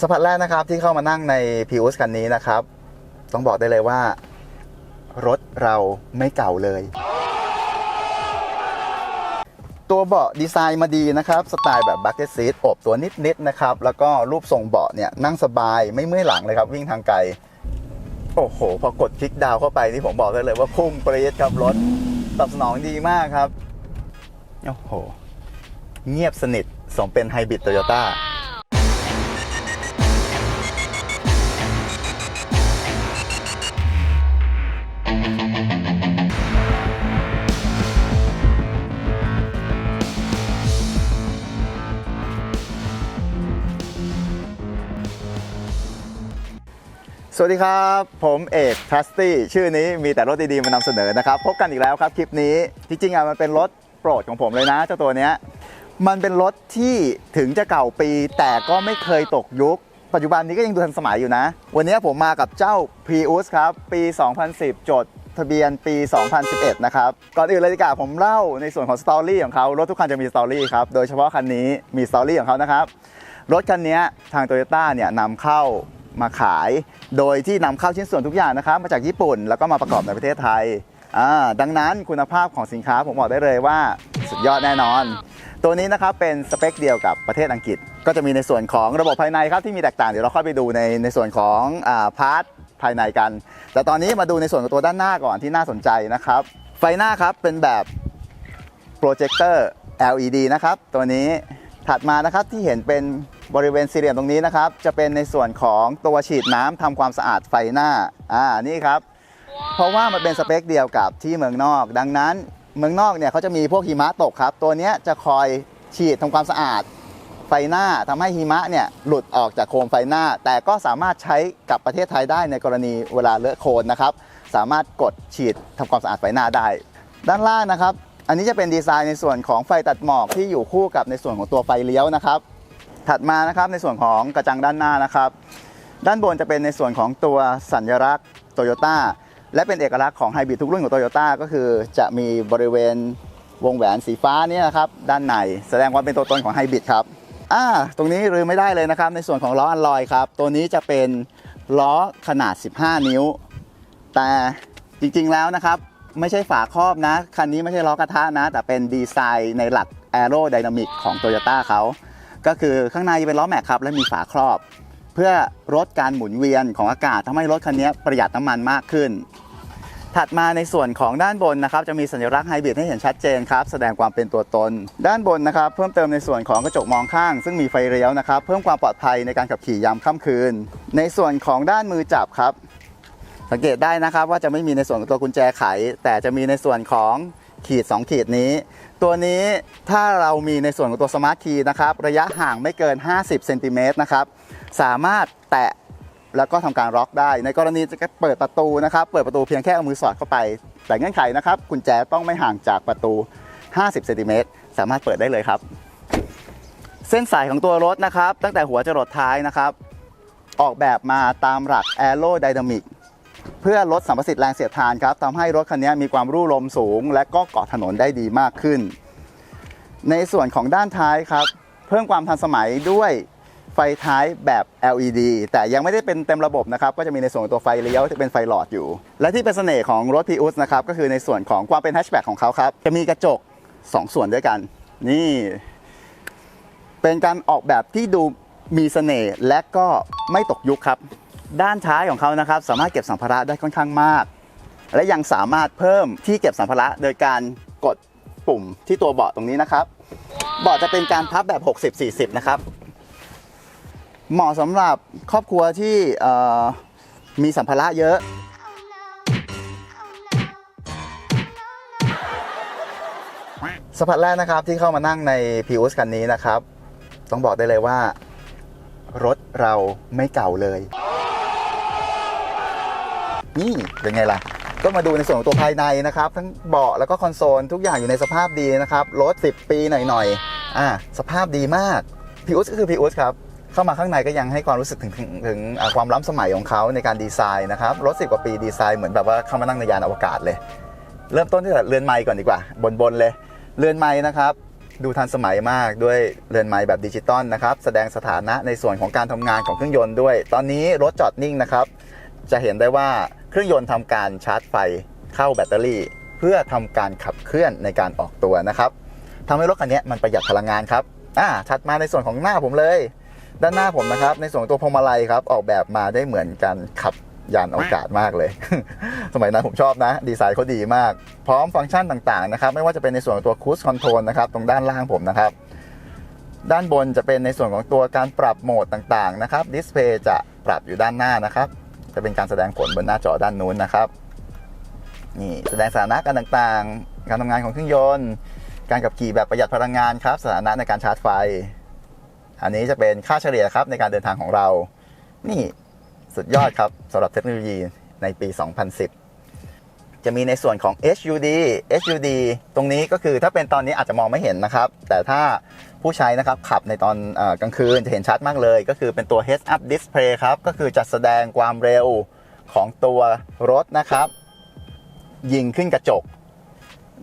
สัมผัสแรกนะครับที่เข้ามานั่งในพิวสคันนี้นะครับ ต้องบอกได้เลยว่า รถเราไม่เก่าเลย ตัวเบาะดีไซน์มาดีนะครับ สไตล์แบบบั c เก็ตซีทอบตัวนิดๆนะครับ แล้วก็รูปทรงเบาะเนี่ยนั่งสบายไม่เมื่อยหลังเลยครับ วิ่งทางไกล โอ้โห พอกดคลิกดาวเข้าไปนี่ผมบอกได้เลยว่าพุ่งปรี๊ดครับรถตอบสนองดีมากครับ โอ้โห เงียบสนิทสมเป็นไฮบริดโตโยต้า สวัสดีครับ ผมเอกทัสตี้ชื่อนี้มีแต่รถดีๆมานำเสนอนะครับ พบกันอีกแล้วครับคลิปนี้จริงๆอะมันเป็นรถโปรดของผมเลยนะ เจ้าตัวเนี้ยมันเป็นรถที่ถึงจะเก่าปี แต่ก็ไม่เคยตกยุค ปัจจุบันนี้ก็ยังดูทันสมัยอยู่นะ วันนี้ผมมากับเจ้า Prius ครับ ปี 2010 จดทะเบียนปี 2011 นะครับ ก่อนอื่นเลยดีกว่าผมเล่าในส่วนของสตอรี่ของเขารถทุกคันจะมีสตอรี่ครับ โดยเฉพาะคันนี้มีสตอรี่ของเขานะครับ รถคันนี้ทางโตโยต้าเนี่ยนำเข้า มาขาย โดยที่นำเข้าชิ้นส่วนทุกอย่างนะครับ มาจากญี่ปุ่นแล้วก็มาประกอบในประเทศไทยอ่าดังนั้นคุณภาพของสินค้าผมบอกได้เลยว่าสุดยอดแน่นอน ตัวนี้นะครับเป็นสเปคเดียวกับประเทศอังกฤษ ก็จะมีในส่วนของระบบภายในครับที่มีแตกต่างเดี๋ยวเราค่อยไปดูในในส่วนของอาพาร์ทภายในกัน แต่ตอนนี้มาดูในส่วนของตัวด้านหน้าก่อนที่น่าสนใจนะครับ ไฟหน้าครับเป็นแบบโปรเจคเตอร์ LED นะครับตัวนี้ถัดมานะครับที่เห็นเป็น บริเวณสี่เหลี่ยมตรงนี้นะครับ จะเป็นในส่วนของตัวฉีดน้ำทำความสะอาดไฟหน้า อ่า นี่ครับ เพราะว่ามันเป็นสเปคเดียวกับที่เมืองนอก ดังนั้นเมืองนอกเนี่ยเขาจะมีพวกหิมะตกครับ ตัวเนี้ยจะคอยฉีดทำความสะอาดไฟหน้าทำให้หิมะเนี่ยหลุดออกจากโคมไฟหน้า แต่ก็สามารถใช้กับประเทศไทยได้ในกรณีเวลาเลอะโคลนนะครับ สามารถกดฉีดทำความสะอาดไฟหน้าได้ ด้านล่างนะครับ อันนี้จะเป็นดีไซน์ในส่วนของไฟตัดหมอกที่อยู่คู่กับในส่วนของตัวไฟเลี้ยวนะครับ ถัดมานะครับในส่วนของกระจังด้านหน้านะครับ ด้านบนจะเป็นในส่วนของตัวสัญลักษณ์โตโยต้าและเป็นเอกลักษณ์ของไฮบริดทุกรุ่นของโตโยต้าก็คือจะมีบริเวณวงแหวนสีฟ้านี่นะครับด้านในแสดงความเป็นตัวตนของไฮบริดครับอ่าตรงนี้ลืมไม่ได้เลยนะครับ ในส่วนของล้ออัลลอยครับ ตัวนี้จะเป็นล้อขนาด 15 นิ้ว แต่จริงๆแล้วนะครับ ไม่ใช่ฝาครอบนะ คันนี้ไม่ใช่ล้อกระทะนะ แต่เป็นดีไซน์ในหลักแอโร d y นามิกของ t o y ยต้าเขา ก็คือข้างในจะเป็นล้อแม็กครับและมีฝาครอบ เพื่อลดการหมุนเวียนของอากาศทำให้รถคันนี้ประหยัดน้ำมันมากขึ้น ถัดมาในส่วนของด้านบนนะครับจะมีสัญลักษณ์ไฮบริดให้เห็นชัดเจนครับแสดงความเป็นตัวตน ด้านบนนะครับ เพิ่มเติมในส่วนของกระจกมองข้าง ซึ่งมีไฟเลี้ยวนะครับเพิ่มความปลอดภัยในการขับขี่ยามค่ำคืน ในส่วนของด้านมือจับครับสังเกตได้นะครับว่าจะไม่มีในส่วนของตัวกุญแจไข แต่จะมีในส่วนของ ขีด 2 ขีดนี้ ตัวนี้ถ้าเรามีในส่วนของตัวสมาร์ทคีย์นะครับ ระยะห่างไม่เกิน 50เซนติเมตรนะครับ สามารถแตะแล้วก็ทำการล็อกได้ ในกรณีจะเปิดประตูนะครับ เปิดประตูเพียงแค่เอามือสอดเข้าไป แต่เงื่อนไขนะครับ กุญแจต้องไม่ห่างจากประตู 50เซนติเมตรสามารถเปิดได้เลยครับ เส้นสายของตัวรถนะครับ ตั้งแต่หัวจรดท้ายนะครับ ออกแบบมาตามหลัก Aerodynamic เพื่อลดสัมประสิทธิ์แรงเสียดทานครับทำให้รถคันนี้มีความรู่ลมสูง และก็เกาะถนนได้ดีมากขึ้น ในส่วนของด้านท้ายครับ เพิ่มความทันสมัยด้วยไฟท้ายแบบ LED แต่ยังไม่ได้เป็นเต็มระบบนะครับ ก็จะมีในส่วนตัวไฟเลี้ยวที่เป็นไฟหลอดอยู่ และที่เป็นเสน่ห์ของรถ p ีอุสนะครับ ก็คือในส่วนของความเป็นแฮชแบ็กของเขาครับ จะมีกระจก 2 ส่วนด้วยกัน นี่ เป็นการออกแบบที่ดูมีเสน่ห์และก็ไม่ตกยุคครับ ด้านท้ายของเขานะครับ สามารถเก็บสัมภาระได้ค่อนข้างมาก และยังสามารถเพิ่มที่เก็บสัมภาระโดยการกดปุ่มที่ตัวเบาะตรงนี้นะครับ เบาะจะเป็นการพับแบบ 60-40 นะครับ เหมาะสำหรับครอบครัวที่มีสัมภาระเยอะสัมผัสแรกนะครับที่เข้ามานั่งในพิวสคันนี้นะครับ ต้องบอกได้เลยว่า รถเราไม่เก่าเลย นี่เป็นไงล่ะ ก็มาดูในส่วนของตัวภายในนะครับ ทั้งเบาะแล้วก็คอนโซลทุกอย่างอยู่ในสภาพดีนะครับรถ10 ปีหน่อยๆอ่าสภาพดีมากพิอุสก็คือพิอุสครับเข้ามาข้างในก็ยังให้ความรู้สึกถึงถึงถึงความล้ำสมัยของเขาในการดีไซน์นะครับรถ10กว่าปีดีไซน์เหมือนแบบว่าเข้ามานั่งในยานอวกาศเลย เริ่มต้นที่เรือนไม้ก่อนดีกว่า บนๆเลย เรือนไม้นะครับดูทันสมัยมากด้วยเรือนไม้แบบดิจิตอลนะครับแสดงสถานะในส่วนของการทำงานของเครื่องยนต์ด้วย ตอนนี้รถจอดนิ่งนะครับ จะเห็นได้ว่า เครื่องยนต์ทำการชาร์จไฟเข้าแบตเตอรี่ เพื่อทำการขับเคลื่อนในการออกตัวนะครับทำให้รถคันนี้มันประหยัดพลังงานครับอ่าถัดมาในส่วนของหน้าผมเลย ด้านหน้าผมนะครับ ในส่วนตัวพวงมาลัยครับออกแบบมาได้เหมือนการขับยานอวกาศมากเลย สมัยนั้นผมชอบนะ ดีไซน์เขาดีมาก พร้อมฟังก์ชันต่างๆนะครับ ไม่ว่าจะเป็นในส่วนของตัวคู e คอนโทรลนะครับ ตรงด้านล่างผมนะครับ ด้านบนจะเป็นในส่วนของตัวการปรับโหมดต่างๆนะครับ ดิสเพย์จะปรับอยู่ด้านหน้านะครับ จะเป็นการแสดงผลบนหน้าจอด้านนู้นนะครับนี่แสดงสถานะการต่างๆ การทำงานของเครื่องยนต์ การขับขี่แบบประหยัดพลังงานครับ สถานะในการชาร์จไฟ อันนี้จะเป็นค่าเฉลี่ยครับในการเดินทางของเรา นี่สุดยอดครับสำหรับเทคโนโลยีในปี 2010 จะมีในส่วนของ HUD HUD ตรงนี้ก็คือถ้าเป็นตอนนี้อาจจะมองไม่เห็นนะครับ แต่ถ้า ผู้ใช้นะครับขับในตอนอกลางคืนจะเห็นชัดมากเลย ก็คือเป็นตัว Heads Up Display ครับ ก็คือจะแสดงความเร็วของตัวรถนะครับ ยิงขึ้นกระจก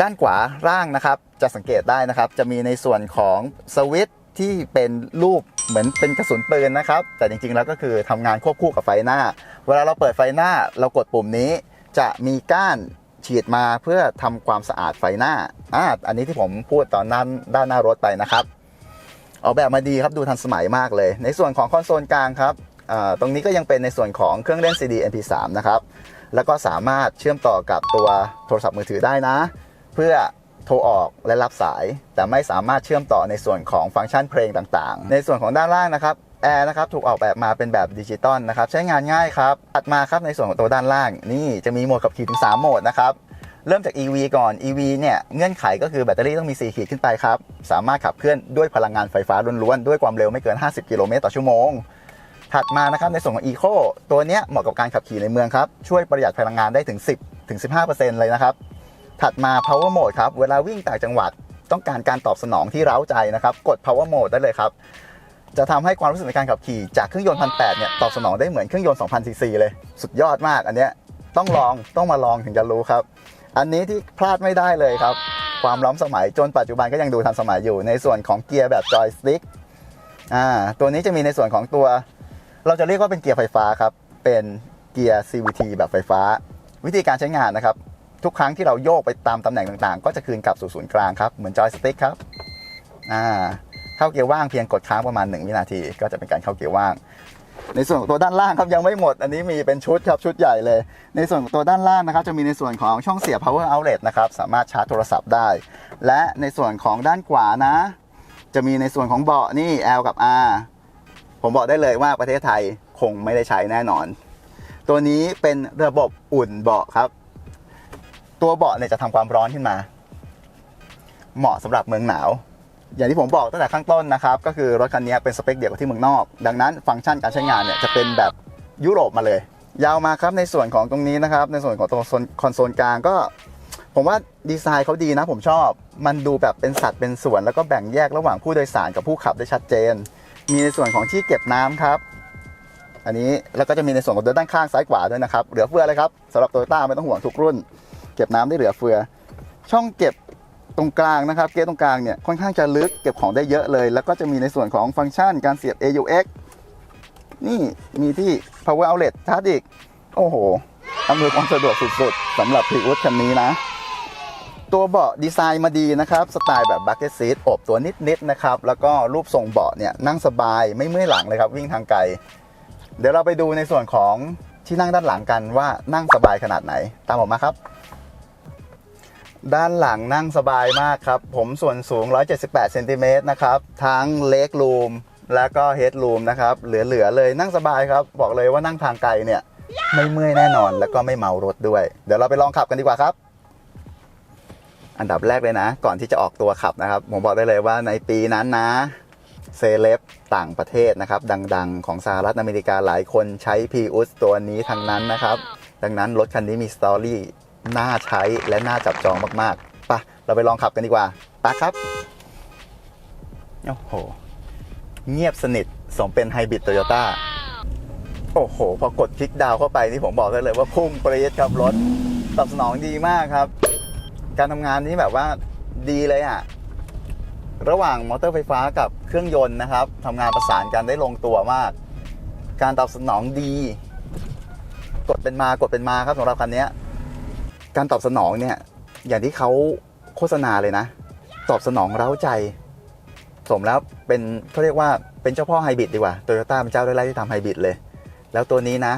ด้านขวาล่างนะครับ จะสังเกตได้นะครับ จะมีในส่วนของสวิตช์ที่เป็นรูปเหมือนเป็นกระสุนปืนนะครับ แต่จริงๆแล้วก็คือทำงานควบคู่กับไฟหน้า เวลาเราเปิดไฟหน้าเรากดปุ่มนี้ จะมีก้านฉีดมาเพื่อทำความสะอาดไฟหน้าอ่าอันนี้ที่ผมพูดตอนนั้นด้านหน้ารถไปนะครับ ออกแบบมาดีครับดูทันสมัยมากเลย ในส่วนของคอนโซลกลางครับตรงนี้ก็ยังเป็นในส่วนของเครื่องเล่น CD MP3 นะครับแล้วก็สามารถเชื่อมต่อกับตัวโทรศัพท์มือถือได้นะ เพื่อโทรออกและรับสาย แต่ไม่สามารถเชื่อมต่อในส่วนของฟังก์ชันเพลงต่างๆ ในส่วนของด้านล่างนะครับแอร์นะครับถูกออกแบบมาเป็นแบบดิจิตอลนะครับใช้งานง่ายครับถัดมาครับในส่วนของตัวด้านล่าง นี่จะมีโหมดขับขี่ถึง 3 โหมดนะครับ เริ่มจาก EV ก่อน EV เนี่ยเงื่อนไขก็คือแบตเตอรี่ต้องมี 4 ขีดขึ้นไปครับ สามารถขับเคลื่อนด้วยพลังงานไฟฟ้าล้วนๆ ด้วยความเร็วไม่เกิน 50 กิโลเมตรต่อชั่วโมง ถัดมานะครับในส่วนของ Eco ตัวเนี้ยเหมาะกับการขับขี่ในเมืองครับ ช่วยประหยัดพลังงานได้ถึง 10ถึง15%เลยนะครับ ถัดมา power mode ครับ เวลาวิ่งต่างจังหวัด ต้องการการตอบสนองที่เร้าใจนะครับกด power mode ได้เลยครับจะทำให้ความรู้สึกในการขับขี่จากเครื่องยนต์พันแเนี่ยตอบสนองได้เหมือนเครื่องยนต์2,000ซีซีเลย สุดยอดมากอันเนี้ยต้องลองต้องมาลองถึงจะรู้ครับ อันนี้ที่พลาดไม่ได้เลยครับ ความล้ำสมัยจนปัจจุบันก็ยังดูทันสมัยอยู่ ในส่วนของเกียร์แบบจอยสติ๊กอ่าตัวนี้จะมีในส่วนของตัว เราจะเรียกว่าเป็นเกียร์ไฟฟ้าครับ เป็นเกียร์ CVT แบบไฟฟ้า วิธีการใช้งานนะครับ ทุกครั้งที่เราโยกไปตามตำแหน่งต่างๆ ก็จะคืนกลับสู่ศูนย์กลางครับ เหมือนจอยสติ๊กครับอ่าเข้าเกียร์ว่างเพียงกดค้างประมาณ 1 วินาที ก็จะเป็นการเข้าเกียร์ว่าง ในส่วนของตัวด้านล่างครับยังไม่หมด อันนี้มีเป็นชุดครับชุดใหญ่เลย ในส่วนของตัวด้านล่างนะครับจะมีในส่วนของช่องเสียบ power outlet นะครับสามารถชาร์จโทรศัพท์ได้ และในส่วนของด้านขวานะ จะมีในส่วนของเบาะนี่ L กับ R ผมบอกได้เลยว่าประเทศไทยคงไม่ได้ใช้แน่นอน ตัวนี้เป็นระบบอุ่นเบาะครับ ตัวเบาะเนี่ยจะทำความร้อนขึ้นมา เหมาะสำหรับเมืองหนาว อย่างที่ผมบอกตั้งแต่ข้างต้นนะครับ ก็คือรถคันนี้เป็นสเปคเดียวกับที่เมืองนอก ดังนั้นฟังก์ชันการใช้งานเนี่ยจะเป็นแบบยุโรปมาเลย ยาวมาครับในส่วนของตรงนี้นะครับ ในส่วนของตัวคอนโซลกลางก็ ผมว่าดีไซน์เขาดีนะผมชอบ มันดูแบบเป็นสัดเป็นส่วน แล้วก็แบ่งแยกระหว่างผู้โดยสารกับผู้ขับได้ชัดเจน มีในส่วนของที่เก็บน้ำครับ อันนี้แล้วก็จะมีในส่วนของด้านข้างซ้ายขวาด้วยนะครับเหลือเฟือเลยครับสำหรับโตโยต้าไม่ต้องห่วงทุกรุ่น เก็บน้ำได้เหลือเฟือ ช่องเก็บ ตรงกลางนะครับเกตตรงกลางเนี่ยค่อนข้างจะลึกเก็บของได้เยอะเลย แล้วก็จะมีในส่วนของฟังก์ชันการเสียบ AUX นี่มีที่ power outlet ชาร์จอีก โอ้โหอำนวยความสะดวกสุดๆสำหรับพรีอุสคันนี้นะ ตัวเบาะดีไซน์มาดีนะครับ สไตล์แบบบั c เก็ตซีทอบตัวนิดๆนะครับ แล้วก็รูปทรงเบาะเนี่ยนั่งสบายไม่เมื่อยหลังเลยครับ วิ่งทางไกล เดี๋ยวเราไปดูในส่วนของที่นั่งด้านหลังกันว่านั่งสบายขนาดไหน ตามผมมาครับ ด้านหลังนั่งสบายมากครับ ผมส่วนสูง 178เซนติเมตรนะครับ ทั้งเล็กรูมและก็เฮดรูมนะครับ เหลือ ๆ เลยนั่งสบายครับ บอกเลยว่านั่งทางไกลเนี่ย ไม่เมื่อยแน่นอนแล้วก็ไม่เมารถด้วย เดี๋ยวเราไปลองขับกันดีกว่าครับ อันดับแรกเลยนะ ก่อนที่จะออกตัวขับนะครับ ผมบอกได้เลยว่าในปีนั้นนะเซเลบต่างประเทศนะครับ ดังๆ ของสหรัฐอเมริกาหลายคนใช้พีอุสตัวนี้ทั้งนั้นนะครับ ดังนั้นรถคันนี้มีสตอรี่ น่าใช้และน่าจับจองมากๆปะเราไปลองขับกันดีกว่าไปะครับโอ้โห เงียบสนิทสมเป็นไฮบริดโตโยต้าโอ้โห พอกดคลิกดาวเข้าไปนี่ผมบอกได้เลยว่าพุ่งปรี๊ดครับรถตอบสนองดีมากครับ การทำงานนี้แบบว่าดีเลยอะระหว่างมอเตอร์ไฟฟ้ากับเครื่องยนต์นะครับทำงานประสานกันได้ลงตัวมาก การตอบสนองดี กดเป็นมากดเป็นมาครับสำหรับคันนี้ การตอบสนองเนี่ยอย่างที่เขาโฆษณาเลยนะ ตอบสนองเร้าใจ สมแล้วเป็นเขาเรียกว่าเป็นเจ้าพ่อไฮบริดดีกว่าโตโยต้าเป็นเจ้าแรกๆที่ทำไฮบริดเลย แล้วตัวนี้นะ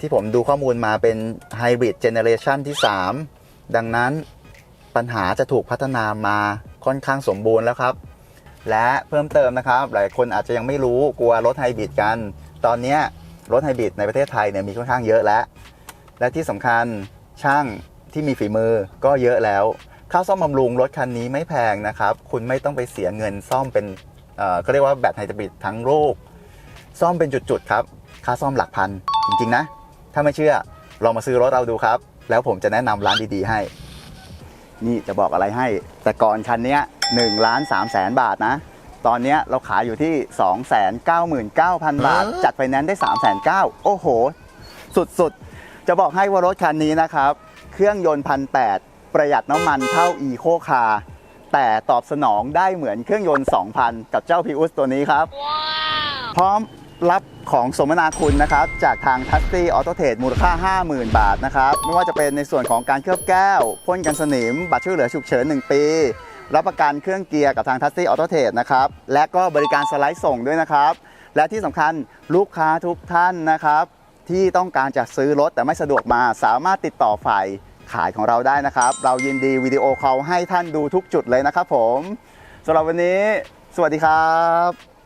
ที่ผมดูข้อมูลมาเป็นไฮบริดเจเนเรชันที่ 3 ดังนั้นปัญหาจะถูกพัฒนามาค่อนข้างสมบูรณ์แล้วครับ และเพิ่มเติมนะครับ หลายคนอาจจะยังไม่รู้กลัวรถไฮบริดกัน ตอนนี้รถไฮบริดในประเทศไทยเนี่ยมีค่อนข้างเยอะแล้ว และที่สำคัญ ช่างที่มีฝีมือก็เยอะแล้ว ค่าซ่อมบำรุงรถคันนี้ไม่แพงนะครับ คุณไม่ต้องไปเสียเงินซ่อมเป็นเอ่อก็เรียกว่าแบตไฮบริดทั้งลูกซ่อมเป็นจุดๆครับ ค่าซ่อมหลักพัน จริง ๆ นะ ถ้าไม่เชื่อลองมาซื้อรถเราดูครับ แล้วผมจะแนะนำร้านดีๆให้ นี่จะบอกอะไรให้ แต่ก่อนคันเนี้ย1ล้าน3แสนบาทนะ ตอนเนี้ยเราขายอยู่ที่ 2 9 9 0 0 0 บาท จัดไฟแนนซ์ได้ 3 9 0 0 0 โอ้โห สุดๆ จะบอกให้ว่ารถคันนี้นะครับ เครื่องยนต์พันแประหยัดน้ำมันเท่าอีโคคาร์แต่ตอบสนองได้เหมือนเครื่องยนต์ 2,000 กับเจ้าพิอุสตัวนี้ครับ พร้อมรับของสมนาคุณนะครับ จากทางทัสซี่ออโตเทรดมูลค่า 50,000 บาทนะครับ ไม่ว่าจะเป็นในส่วนของการเคลือบแก้ว พ่นกันสนิม บัตรช่วยเหลือฉุกเฉิน 1 ปี รับประกันเครื่องเกียร์กับทางทัสซี่ออโตเทรดนะครับ และก็บริการสไลด์ส่งด้วยนะครับ และที่สำคัญลูกค้าทุกท่านนะครับ ที่ต้องการจะซื้อรถแต่ไม่สะดวกมาสามารถติดต่อฝ่ายขายของเราได้นะครับ เรายินดีวิดีโอคอลให้ท่านดูทุกจุดเลยนะครับผมสำหรับวันนี้ สวัสดีครับ